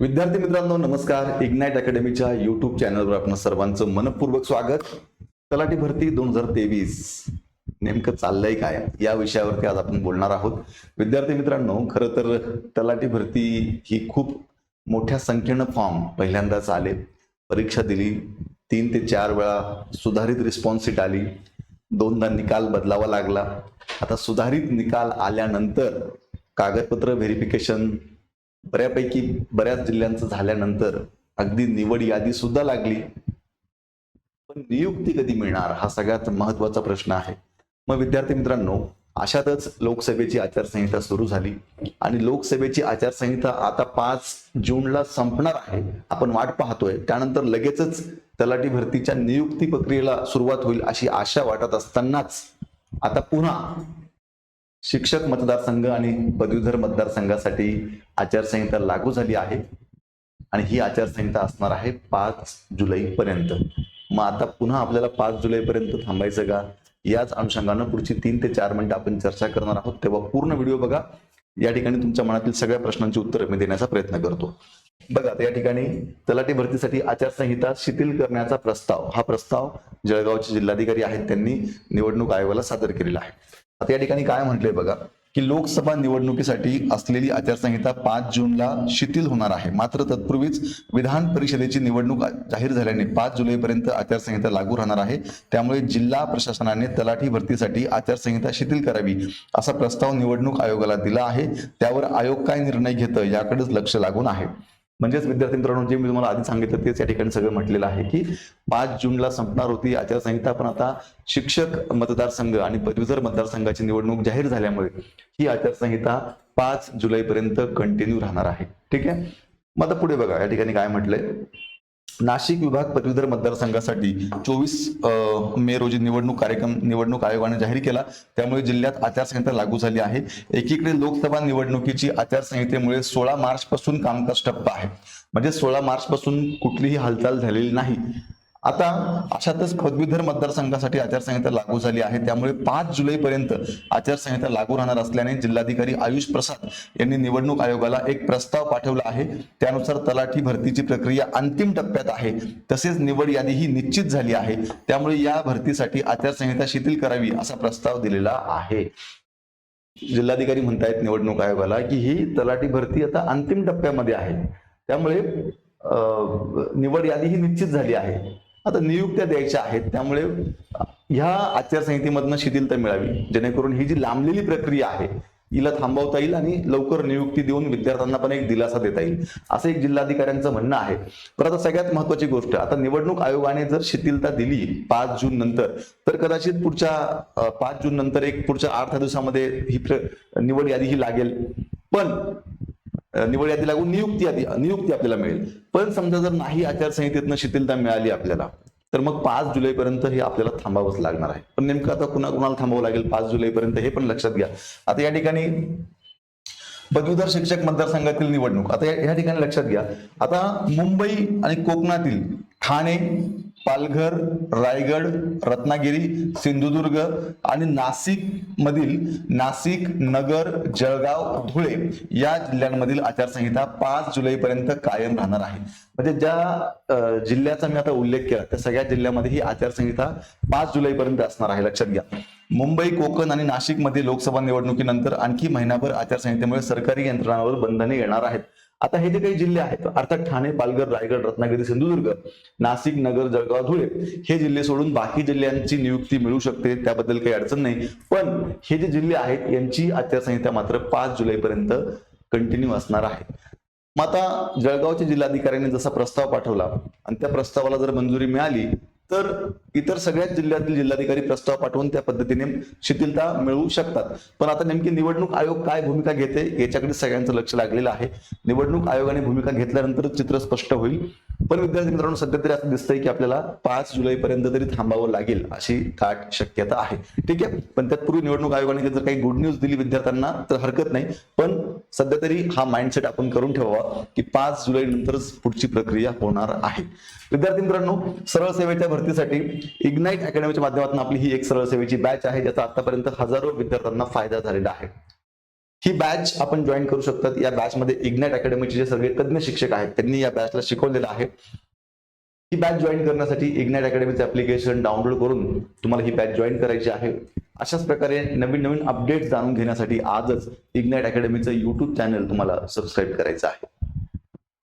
विद्यार्थी मित्रांनो नमस्कार. इग्नाइट अकॅडमीच्या युट्यूब चॅनलवर आपण सर्वांचं मनपूर्वक स्वागत. तलाठी भरती दोन हजार तेवीस नेमकं चाललंय काय? या विषयावरती आज आपण बोलणार आहोत. विद्यार्थी मित्रांनो खरं तर तलाठी भरती ही खूप मोठ्या संख्येनं फॉर्म पहिल्यांदाच आले. परीक्षा दिली तीन ते चार वेळा सुधारित रिस्पॉन्स सीट आली. दोनदा निकाल बदलावा लागला. आता सुधारित निकाल आल्यानंतर कागदपत्र व्हेरिफिकेशन बऱ्यापैकी बऱ्याच जिल्ह्यांचं झाल्यानंतर अगदी निवड यादी सुद्धा लागली. पण नियुक्ती कधी मिळणार हा सगळ्यात महत्त्वाचा प्रश्न आहे. मग विद्यार्थी मित्रांनो अशातच लोकसभेची आचारसंहिता सुरू झाली. आणि लोकसभेची आचारसंहिता आता पाच जूनला संपणार आहे. आपण वाट पाहतोय. त्यानंतर लगेचच तलाठी भरतीच्या नियुक्ती प्रक्रियेला सुरुवात होईल अशी आशा वाटत असतानाच आता पुन्हा शिक्षक मतदारसंघ आणि पदवीधर मतदारसंघासाठी आचारसंहिता लागू झाली आहे. आणि ही आचारसंहिता असणार आहे पाच जुलैपर्यंत. मग आता पुन्हा आपल्याला पाच जुलैपर्यंत थांबायचं का? याच अनुषंगानं पुढची तीन ते चार मिनिटं आपण चर्चा करणार आहोत. तेव्हा पूर्ण व्हिडिओ बघा. या ठिकाणी तुमच्या मनातील सगळ्या प्रश्नांची उत्तरं मी देण्याचा प्रयत्न करतो. बघा या ठिकाणी तलाठी भरतीसाठी आचारसंहिता शिथिल करण्याचा प्रस्ताव हा प्रस्ताव जळगावचे जिल्हाधिकारी आहेत त्यांनी निवडणूक आयोगाला सादर केलेला आहे. आता या ठिकाणी काय म्हटलंय बघा की लोकसभा निवडणुकीसाठी असलेली आचारसंहिता पाच जूनला शिथिल होणार आहे. मात्र तत्पूर्वीच विधान परिषदेची निवडणूक जाहीर झाल्याने पाच जुलैपर्यंत आचारसंहिता लागू राहणार आहे. त्यामुळे जिल्हा प्रशासनाने तलाठी भरतीसाठी आचारसंहिता शिथिल करावी असा प्रस्ताव निवडणूक आयोगाला दिला आहे. त्यावर आयोग काय निर्णय घेतं याकडेच लक्ष लागून आहे. म्हणजेच विद्यार्थी मित्रांनो जे मी तुम्हाला आधी सांगितलं तेच या ठिकाणी सगळं म्हटलेलं आहे की पाच जूनला संपणार होती आचारसंहिता पण आता शिक्षक मतदारसंघ आणि पदवीधर मतदारसंघाची निवडणूक जाहीर झाल्यामुळे ही आचारसंहिता पाच जुलैपर्यंत कंटिन्यू राहणार आहे. ठीक आहे? मग आता पुढे बघा या ठिकाणी काय म्हटलंय? नाशिक विभाग पदवीधर मतदारसंघासाठी चोवीस मे रोजी निवडणूक कार्यक्रम निवडणूक आयोगाने जाहीर केला. त्यामुळे जिल्ह्यात आचारसंहिता लागू झाली आहे. एकीकडे लोकसभा निवडणुकीची आचारसंहितेमुळे सोळा मार्च पासून कामकाज ठप्प आहे. म्हणजे सोळा मार्च पासून कुठलीही हालचाल झालेली नाही. आता अशातच पदवीधर मतदारसंघासाठी आचारसंहिता लागू झाली आहे. त्यामुळे पाच जुलैपर्यंत आचारसंहिता लागू राहणार असल्याने जिल्हाधिकारी आयुष प्रसाद यांनी निवडणूक आयोगाला एक प्रस्ताव पाठवला आहे. त्यानुसार तलाठी भरतीची प्रक्रिया अंतिम टप्प्यात आहे. तसेच निवड यादी ही निश्चित झाली आहे. त्यामुळे या भरतीसाठी आचारसंहिता शिथिल करावी असा प्रस्ताव दिलेला आहे. जिल्हाधिकारी म्हणतायत निवडणूक आयोगाला की ही तलाठी भरती आता अंतिम टप्प्यामध्ये आहे. त्यामुळे निवड यादी ही निश्चित झाली आहे. आता नियुक्त्या द्यायच्या आहेत त्यामुळे ह्या आचारसंहितेमधनं शिथिलता मिळावी. जेणेकरून ही जी लांबलेली प्रक्रिया आहे हिला थांबवता येईल आणि लवकर नियुक्ती देऊन विद्यार्थ्यांना पण एक दिलासा देता येईल असं एक जिल्हाधिकाऱ्यांचं म्हणणं आहे. तर आता सगळ्यात महत्वाची गोष्ट आता निवडणूक आयोगाने जर शिथिलता दिली पाच जून नंतर तर कदाचित पुढच्या पाच जून नंतर एक पुढच्या आठ दिवसामध्ये ही प्र- निवड यादी ही लागेल. पण निवड यादी लागून नियुक्ती यादी नियुक्ती आपल्याला मिळेल. पण समजा जर नाही आचारसंहितेतनं शिथिलता मिळाली आपल्याला तर मग पाच जुलैपर्यंत हे आपल्याला थांबावंच लागणार आहे. पण नेमकं आता कुणा कुणाला थांबावं लागेल पाच जुलैपर्यंत हे पण लक्षात घ्या. आता या ठिकाणी पदवीधर शिक्षक मतदारसंघातील निवडणूक आता या या ठिकाणी लक्षात घ्या. आता मुंबई आणि कोकणातील ठाणे पालघर रायगड रत्नागिरी सिंधुदुर्ग आणि नाशिक मधील नाशिक नगर जळगाव धुळे या जिल्ह्यांमधील आचारसंहिता पाच जुलैपर्यंत कायम राहणार आहे. म्हणजे ज्या जिल्ह्याचा मी आता उल्लेख केला त्या सगळ्या जिल्ह्यामध्ये ही आचारसंहिता पाच जुलैपर्यंत असणार आहे. लक्षात घ्या. मुंबई कोकण आणि नाशिकमध्ये लोकसभा निवडणुकीनंतर आणखी महिनाभर आचारसंहितेमुळे सरकारी यंत्रणांवर बंधने येणार आहेत. आता हे जे काही जिल्हे आहेत अर्थात ठाणे पालघर रायगड रत्नागिरी सिंधुदुर्ग नाशिक नगर जळगाव धुळे हे जिल्हे सोडून बाकी जिल्ह्यांची नियुक्ती मिळू शकते त्याबद्दल काही अडचण नाही. पण हे जे जिल्हे आहेत यांची आचारसंहिता मात्र पाच जुलैपर्यंत कंटिन्यू असणार आहे. मग आता जळगावच्या जिल्हाधिकाऱ्यांनी जसा प्रस्ताव पाठवला आणि त्या प्रस्तावाला जर मंजुरी मिळाली तर इतर सगळ्याच जिल्ह्यातील जिल्हाधिकारी प्रस्ताव पाठवून त्या पद्धतीने शिथिलता मिळवू शकतात. पण आता नेमकी निवडणूक आयोग काय भूमिका घेते याच्याकडे सगळ्यांचं लक्ष लागलेलं आहे. निवडणूक आयोगाने भूमिका घेतल्यानंतर चित्र स्पष्ट होईल. पण विद्यार्थी मित्रांनो सध्या तरी असं दिसतंय की आपल्याला पाच जुलैपर्यंत तरी थांबावं लागेल अशी दाट शक्यता आहे. ठीक आहे? पण त्यातपूर्वी निवडणूक आयोगाने जर काही गुड न्यूज दिली विद्यार्थ्यांना तर हरकत नाही. पण सध्या तरी हा माइंडसेट आपण करून ठेवावा की पाच जुलै नंतरच पुढची प्रक्रिया होणार आहे. विद्यार्थी मित्रांनो सरळ सेवेच्या भरतीसाठी इग्नाईट अकॅडमीच्या माध्यमातून आपली ही एक सरळ सेवेची बॅच आहे ज्याचा आतापर्यंत हजारो विद्यार्थ्यांना फायदा झालेला आहे. ही बॅच आपण जॉईन करू शकतात. या बॅचमध्ये इग्नाईट अकॅडमीचे जे सगळे तज्ज्ञ शिक्षक आहेत त्यांनी या बॅचला शिकवलेलं आहे. ही बॅच जॉईन करण्यासाठी इग्नाईट अकॅडमीचे अप्लिकेशन डाउनलोड करून तुम्हाला ही बॅच जॉईन करायची आहे. अशाच प्रकारे नवीन नवीन अपडेट्स जाणून घेण्यासाठी आजच इग्नाइट अकॅडमीचं यूट्यूब चॅनल तुम्हाला सबस्क्राईब करायचं आहे.